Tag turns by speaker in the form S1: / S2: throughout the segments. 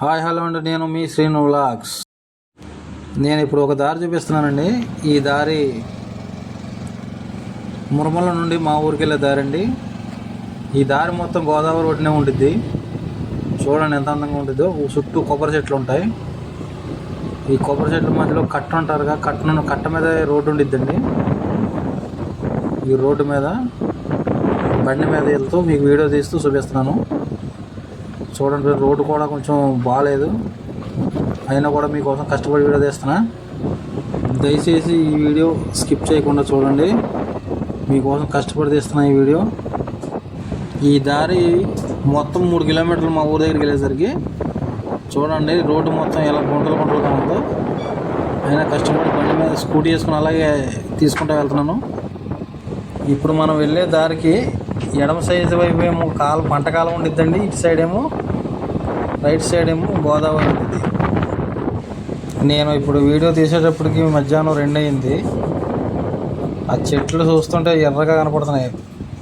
S1: Hi hello అండి. నేను మీ Srinu vlogs. నేను ఇప్పుడు ఒక దారి చూపిస్తున్నానండి. ఈ దారి మురమల నుండి మా ఊరికి వెళ్ళే దారి అండి ఈ దారి మొత్తం గోదావరి ఒడ్డునే ఉంటుంది చూడండి ఎంత అందంగా ఉంటుందో చుట్టూ కొబ్బరి చెట్లు ఉంటాయి. ఈ కొబ్బరి చెట్ల మధ్యలో కట్ట ఉంటారుగా కట్టను కట్ట మీద రోడ్డు ఉండిద్దండి. ఈ రోడ్డు మీద బండి మీద వెళ్తూ మీకు వీడియో తీస్తూ చూపిస్తున్నాను. చూడండి రోడ్డు కూడా కొంచెం బాగాలేదు అయినా కూడా మీకోసం కష్టపడి వీడియో తీస్తున్నా. దయచేసి ఈ వీడియో స్కిప్ చేయకుండా చూడండి. మీకోసం కష్టపడి తీస్తున్నా ఈ వీడియో. ఈ దారి మొత్తం మూడు కిలోమీటర్లు మా ఊరి దగ్గరికి వెళ్ళేసరికి చూడండి రోడ్డు మొత్తం ఎలా గుంటలు గుంటలుగా ఉందో. అయినా కష్టపడి బండి మీద స్కూటీ వేసుకుని అలాగే తీసుకుంటూ వెళ్తున్నాను. ఇప్పుడు మనం వెళ్ళే దారికి ఎడమ సైజు వైపు ఏమో కాలం పంట కాలం ఉండిద్దండి. ఇటు సైడ్ ఏమో రైట్ సైడ్ ఏమో గోదావరి నది నేను ఇప్పుడు వీడియో తీసేటప్పటికి మధ్యాహ్నం రెండు అయింది. ఆ చెట్లు చూస్తుంటే ఎర్రగా కనపడుతున్నాయి.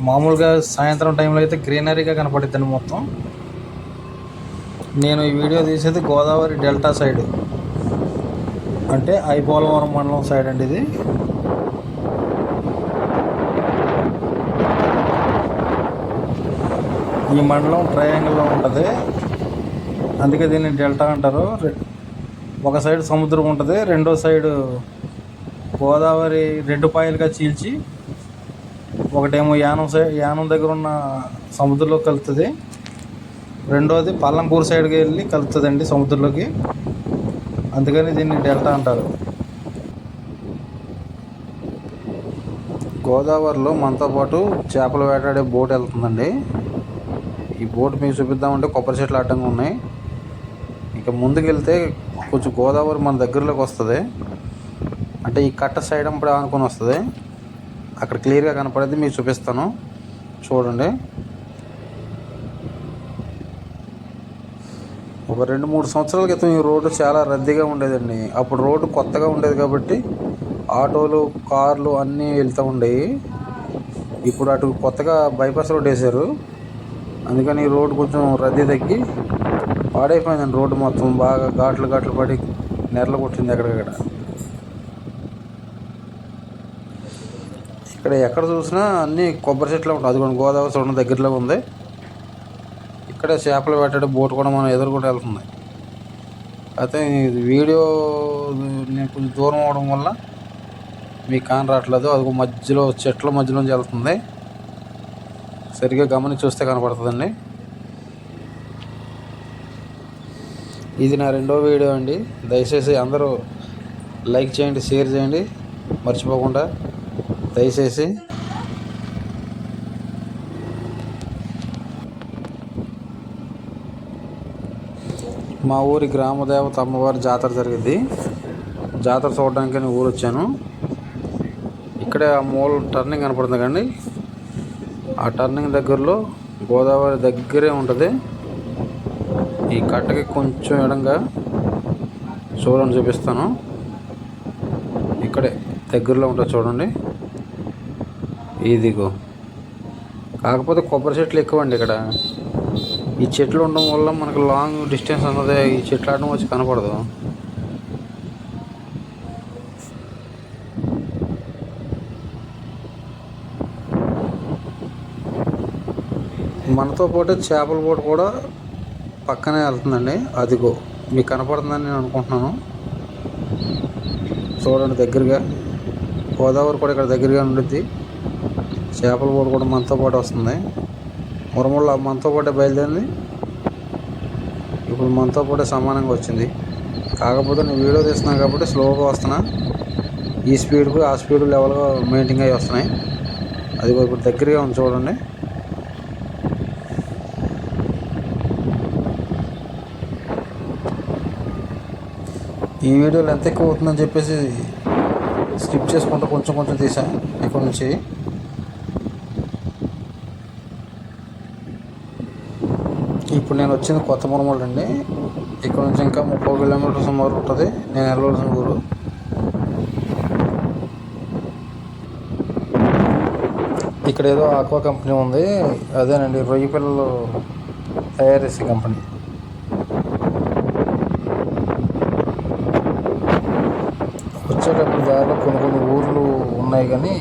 S1: మామూలుగా సాయంత్రం టైంలో అయితే గ్రీనరీగా కనపడిద్దండి మొత్తం. నేను ఈ వీడియో తీసేది గోదావరి డెల్టా సైడ్. అంటే ఐపోలవరం మండలం సైడ్ అండి ఇది. ఈ మండలం ట్రయాంగిల్లో ఉంటుంది. అందుకే దీన్ని డెల్టా అంటారు. ఒక సైడ్ సముద్రం ఉంటుంది రెండో సైడ్ గోదావరి రెండు పాయలుగా చీల్చి ఒకటేమో యానం సైడ్ యానం దగ్గర ఉన్న సముద్రంలో కలుస్తుంది రెండోది పల్లంపూర్ సైడ్కి వెళ్ళి కలుతుందండి సముద్రంలోకి. అందుకని దీన్ని డెల్టా అంటారు. గోదావరిలో మనతో పాటు చేపలు వేటాడే బోట్ వెళ్తుందండి. ఈ బోట్ మీకు చూపిద్దామంటే కొబ్బరి చెట్లు అడ్డంగా ఉన్నాయి. ఇక ముందుకెళ్తే కొంచెం గోదావరి మన దగ్గరలోకి వస్తుంది. అంటే ఈ కట్ట సైడ్ అప్పుడు అనుకొని వస్తుంది. అక్కడ క్లియర్గా కనపడేది మీకు చూపిస్తాను. చూడండి. ఒక రెండు మూడు సంవత్సరాల క్రితం ఈ రోడ్డు చాలా రద్దీగా ఉండేదండి. అప్పుడు రోడ్డు కొత్తగా ఉండేది కాబట్టి ఆటోలు కార్లు అన్నీ వెళ్తూ ఉండేవి. ఇప్పుడు అటు కొత్తగా బైపాస్ రోడ్ వేశారు. అందుకని ఈ రోడ్డు కొంచెం రద్దీ తగ్గి పాడైపోయిందండి రోడ్డు మొత్తం. బాగా ఘాట్లు ఘాట్లు పడి నెరలు కొట్టింది ఎక్కడికక్కడ. ఇక్కడ ఎక్కడ చూసినా అన్ని కొబ్బరి చెట్లు ఉంటాయి అది కూడా గోదావరి చూడండి దగ్గరలో ఉంది. ఇక్కడే చేపలు పెట్టడం బోట్ కూడా మనం ఎదురుకుంటూ వెళ్తుంది అయితే వీడియో నేను కొంచెం దూరం అవడం వల్ల మీకు కాని రావట్లేదు అది మధ్యలో చెట్ల మధ్యలోంచి వెళ్తుంది. సరిగ్గా గమనించి చూస్తే కనపడుతుందండి. ఇది నా రెండో వీడియో అండి. దయచేసి అందరూ లైక్ చేయండి షేర్ చేయండి. మర్చిపోకుండా దయచేసి మా ఊరి గ్రామదేవత అమ్మవారి జాతర జరిగింది. జాతర చూడడానికి నేను ఊరు వచ్చాను ఇక్కడే ఆ మూల టర్నింగ్ కనపడుతుంది కండి ఆ టర్నింగ్ దగ్గరలో గోదావరి దగ్గరే ఉంటుంది. ఈ కట్టకి కొంచెం ఎడంగా చూడండి చూపిస్తాను. ఇక్కడే దగ్గరలో ఉంటుంది చూడండి. ఇదిగో. కాకపోతే కొబ్బరి చెట్లు ఎక్కువ అండి ఇక్కడ. ఈ చెట్లు ఉండడం వల్ల మనకు లాంగ్ డిస్టెన్స్ అన్నది ఈ చెట్లు ఆడడం వచ్చి కనపడదు. మనతో పాటు చేపల బోట్ కూడా పక్కనే వెళ్తుందండి. అదిగో మీకు కనపడుతుందని నేను అనుకుంటున్నాను. చూడండి దగ్గరగా. గోదావరి కూడా ఇక్కడ దగ్గరగా ఉంటుంది చేపల బోట్ కూడా మనతో పాటు వస్తుంది. మురమూల మనతో పాటే బయలుదేరింది. ఇప్పుడు మనతో పాటే సమానంగా వచ్చింది. కాకపోతే నేను వీడియో తీస్తున్నాను కాబట్టి స్లోగా వస్తున్నా. ఈ స్పీడ్కు ఆ స్పీడ్ లెవెల్గా మెయింటైన్ అయ్యి వస్తున్నాయి. అది ఇప్పుడు దగ్గరగా ఉంది చూడండి. ఈ వీడియోలో ఎంత ఎక్కువ అవుతుందని చెప్పేసి స్కిప్ చేసుకుంటూ కొంచెం కొంచెం తీసాను ఇక్కడ నుంచి. ఇప్పుడు నేను వచ్చింది కొత్త మురమల్ అండి. ఇక్కడ నుంచి ఇంకా ముప్పై కిలోమీటర్స్ సుమారు ఉంటుంది. నేను వెళ్ళవలసిన ఊరు. ఇక్కడ ఏదో ఆక్వా కంపెనీ ఉంది. అదేనండి రొయ్య పిల్లలు తయారు చేసే కంపెనీ. ఉన్నాయి కానీ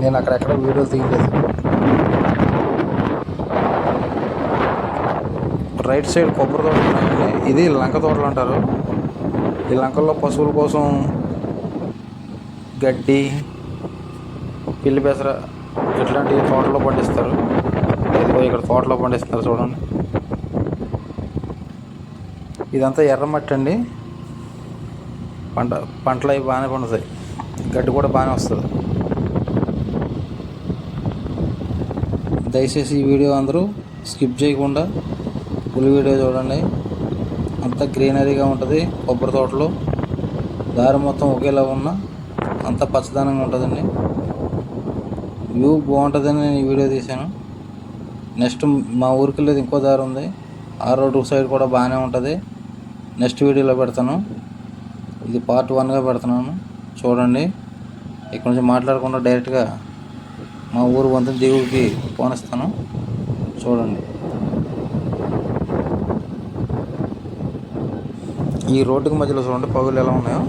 S1: నేను అక్కడెక్కడ వీడియోస్ తీయలేదు. రైట్ సైడ్ కొబ్బరి తోటలు ఉన్నాయండి ఇది లంక తోటలు అంటారు. ఈ లంకల్లో పశువుల కోసం గడ్డి పిల్లి పెసర ఇట్లాంటి తోటలో పండిస్తారు. ఇదిగో ఇక్కడ తోటలో పండిస్తారు చూడండి. ఇదంతా ఎర్రమట్టి అండి. పంట పంటలు అవి బాగానే పండుతాయి. గడ్డి కూడా బాగానే వస్తుంది. దయచేసి ఈ వీడియో అందరూ స్కిప్ చేయకుండా ఫుల్ వీడియో చూడండి. అంతా గ్రీనరీగా ఉంటుంది కొబ్బరి తోటలో. దారి మొత్తం ఒకేలా ఉన్న అంత పచ్చదనంగా ఉంటుందండి. వ్యూ బాగుంటుందని నేను ఈ వీడియో తీశాను. నెక్స్ట్ మా ఊరికి లేదు ఇంకో దారి ఉంది. ఆ రోడ్డు సైడ్ కూడా బాగానే ఉంటుంది. నెక్స్ట్ వీడియోలో పెడతాను. ఇది పార్ట్ వన్గా పెడుతున్నాను. చూడండి. ఇక్కడ నుంచి మాట్లాడకుండా డైరెక్ట్గా మా ఊరు వంతెన దిగువకి పోనిస్తాను చూడండి. ఈ రోడ్డుకి మధ్యలో చూడండి పగులు ఎలా ఉన్నాయో.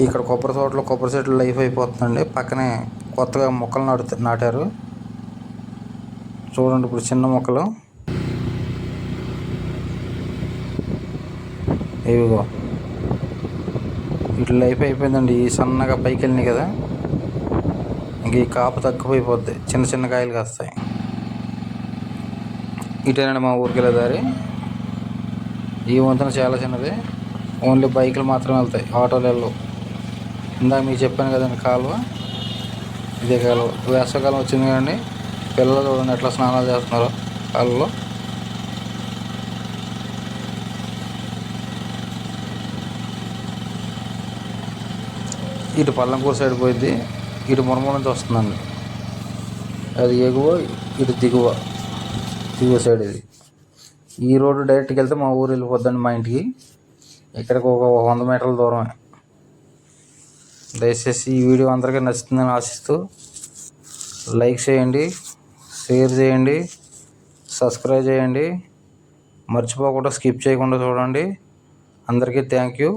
S1: ఇక్కడ కొబ్బరి తోటలో కొబ్బరి చెట్లు లైఫ్ అయిపోతుందండి. పక్కనే కొత్తగా మొక్కలు నాటు నాటారు. చూడండి ఇప్పుడు చిన్న మొక్కలు. ఇవిగో. ఇట్లా లైఫ్ అయిపోయిందండి. ఈ సన్నగా పైకి వెళ్ళినాయి కదా. ఇంక ఈ కాపు తగ్గిపోయిపోద్ది. చిన్న చిన్న కాయలు కాస్తాయి. ఇటేనండి మా ఊరికి వెళ్ళే దారి. ఈ వంతెన చాలా చిన్నది. ఓన్లీ బైకులు మాత్రమే వెళ్తాయి. ఆటోలు వెళ్ళవు. ఇందాక మీకు చెప్పాను కదండి కాలువ. ఇదే కాలువ. వేసవకాలం వచ్చింది కదండి. పిల్లలు చూడండి ఎట్లా స్నానాలు చేస్తున్నారు కాలువలో. ఇటు పల్లంకూరు సైడ్ పోయింది ఇటు మురమూల నుంచి వస్తుందండి. అది ఎగువ ఇటు దిగువ. దిగువ సైడ్ ఇది. ఈ రోడ్డు డైరెక్ట్కి వెళ్తే మా ఊరు వెళ్ళిపోద్దండి మా ఇంటికి. ఇక్కడికి ఒక వంద మీటర్ల దూరమే. దయచేసి ఈ వీడియో అందరికీ నచ్చుతుందని ఆశిస్తూ లైక్ చేయండి షేర్ చేయండి సబ్స్క్రైబ్ చేయండి. మర్చిపోకుండా స్కిప్ చేయకుండా చూడండి. అందరికీ థ్యాంక్ యూ.